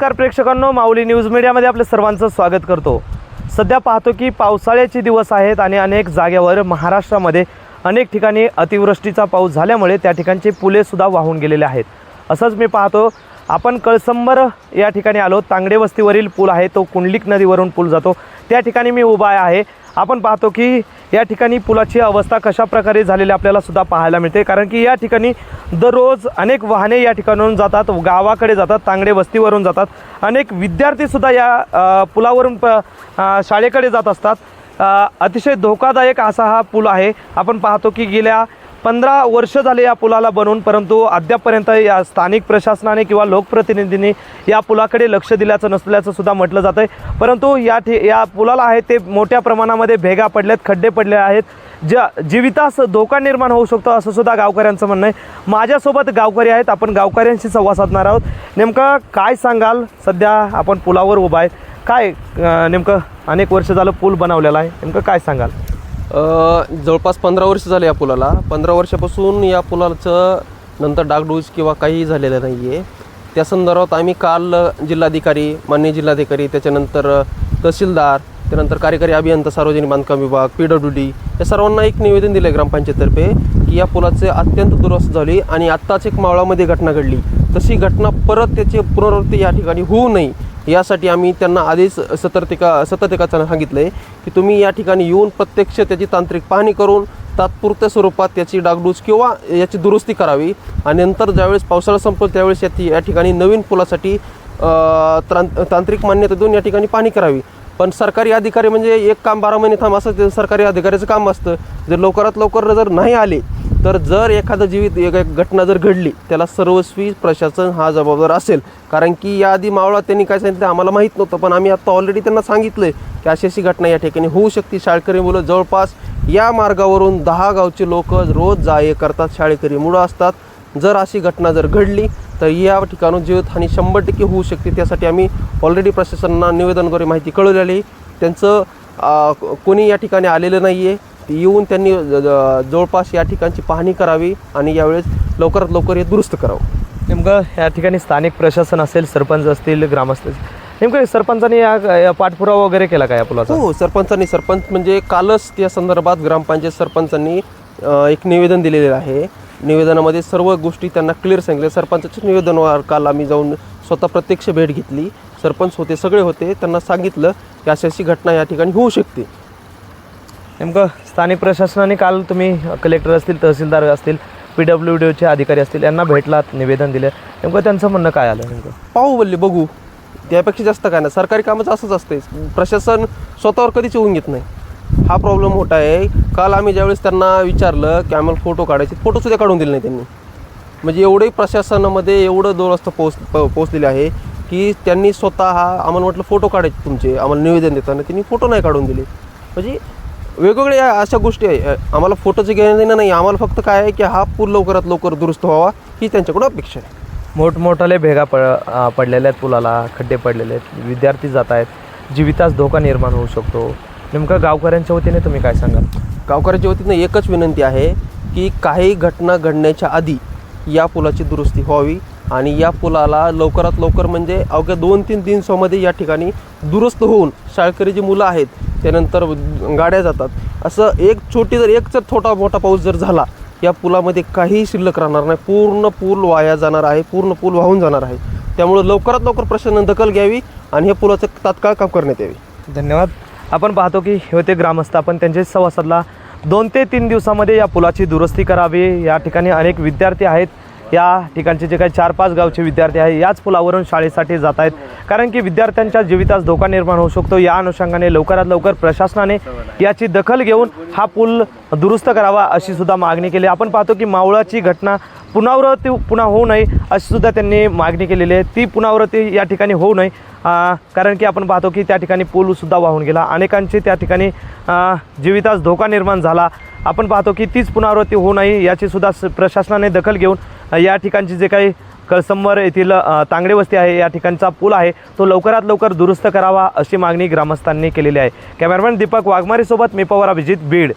नमस्कार प्रेक्षकांनो माऊली न्यूज मीडियामध्ये आपल्या सर्वांचं स्वागत करतो. सध्या पाहतो की पावसाळ्याचे दिवस आहेत आणि अनेक जाग्यावर महाराष्ट्रामध्ये अनेक ठिकाणी अतिवृष्टीचा पाऊस झाल्यामुळे त्या ठिकाणचे पुलेसुद्धा वाहून गेलेले आहेत. असंच मी पाहतो आपण कळसंबर या ठिकाणी आलो तांगडे वस्तीवरील पूल आहे तो कुंडलिक नदीवरून पूल जातो. त्या ठिकाणी मी उभा आहे. आपण पाहतो की या ठिकाणी पुलाची अवस्था कशा प्रकारे झालेली आपल्याला सुद्धा पाहायला मिळते. कारण की या ठिकाणी दररोज अनेक वाहने या ठिकाणाहून जातात गावाकडे जातात तांगडे वस्तीवरून जातात. अनेक विद्यार्थीसुद्धा या पुलावरून प शाळेकडे जात असतात. अतिशय धोकादायक असा हा पूल आहे. आपण पाहतो की गेल्या पंधरा वर्ष झाले या पुलाला बनवून परंतु अद्यापपर्यंत या स्थानिक प्रशासनाने किंवा लोकप्रतिनिधींनी या पुलाकडे लक्ष दिल्याचं नसल्याचं सुद्धा म्हटलं जातं आहे परंतु या ठे या पुलाला आहे ते मोठ्या प्रमाणामध्ये भेगा पडल्यात खड्डे पडले आहेत. ज्या जीवितास धोका निर्माण होऊ शकतो असं सुद्धा गावकऱ्यांचं म्हणणं आहे. माझ्यासोबत गावकरी आहेत आपण गावकऱ्यांशी संवाद साधणार आहोत. नेमकं काय सांगाल? सध्या आपण पुलावर उभा आहे. काय नेमकं अनेक वर्ष झालं पूल बनवलेला आहे. नेमकं काय सांगाल? जवळपास पंधरा वर्ष झाले या पुलाला. पंधरा वर्षापासून या पुलाचं नंतर डागडूज किंवा काहीही झालेलं नाही आहे त्या संदर्भात आम्ही काल जिल्हाधिकारी माननीय जिल्हाधिकारी त्याच्यानंतर तहसीलदार त्यानंतर कार्यकारी अभियंता सार्वजनिक बांधकाम विभाग पी डब्ल्यू डी या सर्वांना एक निवेदन दिलं आहे ग्रामपंचायततर्फे की या पुलाचे अत्यंत दुरस्त झाली आणि आत्ताच एक मावळामध्ये घटना घडली. तशी घटना परत त्याची पुनरावृत्ती या ठिकाणी होऊ नये. यासाठी आम्ही त्यांना आधीच सतर्तिका सतर्तिकाचं सांगितलं आहे की तुम्ही या ठिकाणी येऊन प्रत्यक्ष त्याची तांत्रिक पाहणी करून तात्पुरत्या स्वरूपात त्याची डागडूज किंवा याची दुरुस्ती करावी. आणि नंतर ज्यावेळेस पावसाळा संपल त्यावेळेस याची या ठिकाणी नवीन पुलासाठी त्रां तांत्रिक मान्यता देऊन या ठिकाणी पाहणी करावी. पण सरकारी अधिकारी म्हणजे एक काम बारा महिने थांब असं ते सरकारी अधिकाऱ्याचं काम असतं. जर लवकरात लवकर जर नाही आले तर जर एखादं जीवित एक एक घटना जर घडली त्याला सर्वस्वी प्रशासन हा जबाबदार असेल. कारण की याआधी मावळा त्यांनी काय सांगितलं आम्हाला माहीत नव्हतं पण आम्ही आता ऑलरेडी त्यांना सांगितलं आहे की अशी अशी घटना या ठिकाणी होऊ शकते. शाळकरी मुलं जवळपास या मार्गावरून दहा गावचे लोक रोज जा ये करतात शाळेकरी मुलं असतात. जर अशी घटना जर घडली तर या ठिकाणून जीवितहानी शंभर टक्के होऊ शकते. त्यासाठी आम्ही ऑलरेडी प्रशासनाला निवेदनद्वारे माहिती कळवलेली आहे. त्यांचं कोणी या ठिकाणी आलेलं नाही आहे येऊन त्यांनी जवळपास या ठिकाणची पाहणी करावी आणि यावेळेस लवकरात लवकर हे दुरुस्त करावं. नेमकं या ठिकाणी स्थानिक प्रशासन असेल सरपंच असतील ग्रामस्थ असतील. नेमकं सरपंचांनी या पाठपुरावा वगैरे केला का या पुलाचा? हो सरपंचांनी सरपंच म्हणजे कालच त्या संदर्भात ग्रामपंचायत सरपंचांनी एक निवेदन दिलेलं आहे. निवेदनामध्ये सर्व गोष्टी त्यांना क्लिअर सांगितल्या. सरपंचाच्या निवेदनावर काल आम्ही जाऊन स्वतः प्रत्यक्ष भेट घेतली. सरपंच होते सगळे होते त्यांना सांगितलं की अशी अशी घटना या ठिकाणी होऊ शकते. नेमकं स्थानिक प्रशासनाने काल तुम्ही कलेक्टर असतील तहसीलदार असतील पी डब्ल्यू डीचे अधिकारी असतील यांना भेटलात निवेदन दिलं. नेमकं त्यांचं म्हणणं काय आलं नेमकं? पाहू बोलले बघू. त्यापेक्षा जास्त काय नाही. सरकारी कामाचं असंच असते प्रशासन स्वतःवर कधीच होऊन घेत नाही. हा प्रॉब्लेम मोठा आहे. काल आम्ही ज्यावेळेस त्यांना विचारलं की आम्हाला फोटो काढायचे फोटोसुद्धा काढून दिले नाही त्यांनी. म्हणजे एवढंही प्रशासनामध्ये एवढं दोरस्त पोच प- पोचलेले आहे की त्यांनी स्वतः आम्हाला म्हटलं फोटो काढायचे तुमचे. आम्हाला निवेदन देताना त्यांनी फोटो नाही काढून दिले. म्हणजे वेगवेगळे अशा गोष्टी आहे. आम्हाला फोटोचं घेणं देणं नाही. आम्हाला फक्त काय आहे की हा पूल लवकरात लवकर दुरुस्त व्हावा ही त्यांच्याकडून अपेक्षा आहे. मोठमोठाले भेगा पड पडलेल्या आहेत पुलाला खड्डे पडलेले आहेत. विद्यार्थी जात आहेत. जीवितास धोका निर्माण होऊ शकतो. नेमकं गावकऱ्यांच्या वतीने तुम्ही काय सांगाल? गावकऱ्याच्या वतीनं एकच विनंती आहे की काही घटना घडण्याच्या आधी या पुलाची दुरुस्ती व्हावी आणि या पुलाला लवकरात लवकर म्हणजे अवघ्या दोन तीन दिवसामध्ये या ठिकाणी दुरुस्त होऊन शाळकरी जी मुलं आहेत त्यानंतर गाड्या जातात. असं एक छोटी जर एक जर छोटा मोठा पाऊस जर झाला या पुलामध्ये काहीही शिल्लक राहणार नाही. पूर्ण पूल वाया जाणार आहे पूर्ण पूल वाहून जाणार आहे. त्यामुळं लवकरात लवकर प्रशासनाने दखल घ्यावी आणि हे पुलाचं तात्काळ काम करण्यात यावी. धन्यवाद. आपण पाहतो की हे होते ग्रामस्थ. आपण त्यांच्या संवाद दोन ते तीन दिवसामध्ये या पुलाची दुरुस्ती करावी. या ठिकाणी अनेक विद्यार्थी आहेत. या ठिकाणचे जे काही चार पाच गावचे विद्यार्थी आहे याच पुलावरून शाळेसाठी जात आहेत. कारण की विद्यार्थ्यांच्या जीवितास धोका निर्माण होऊ शकतो. या अनुषंगाने लवकरात लवकर प्रशासनाने याची दखल घेऊन हा पूल दुरुस्त करावा अशी सुद्धा मागणी केली. आपण पाहतो की मावळाची घटना पुनरावृत्ती पुन्हा होऊ नये अशी सुद्धा त्यांनी मागणी केलेली आहे. ती पुनरावृत्ती या ठिकाणी होऊ नये कारण की आपण पाहतो की त्या ठिकाणी पूलसुद्धा वाहून गेला. अनेकांचे त्या ठिकाणी जीवितास धोका निर्माण झाला. आपण पाहतो की तीच पुनरावृत्ती होऊ नये याची सुद्धा स- प्रशासनाने दखल घेऊन या ठिकाणची जे काही कळसंबर येथील तांगडे वस्ती आहे या ठिकाणचा पूल आहे तो लवकरात लवकर दुरुस्त करावा अशी मागणी ग्रामस्थांनी केलेली आहे. कॅमेरामॅन दीपक वाघमारेसोबत मी पवार अभिजित बीड.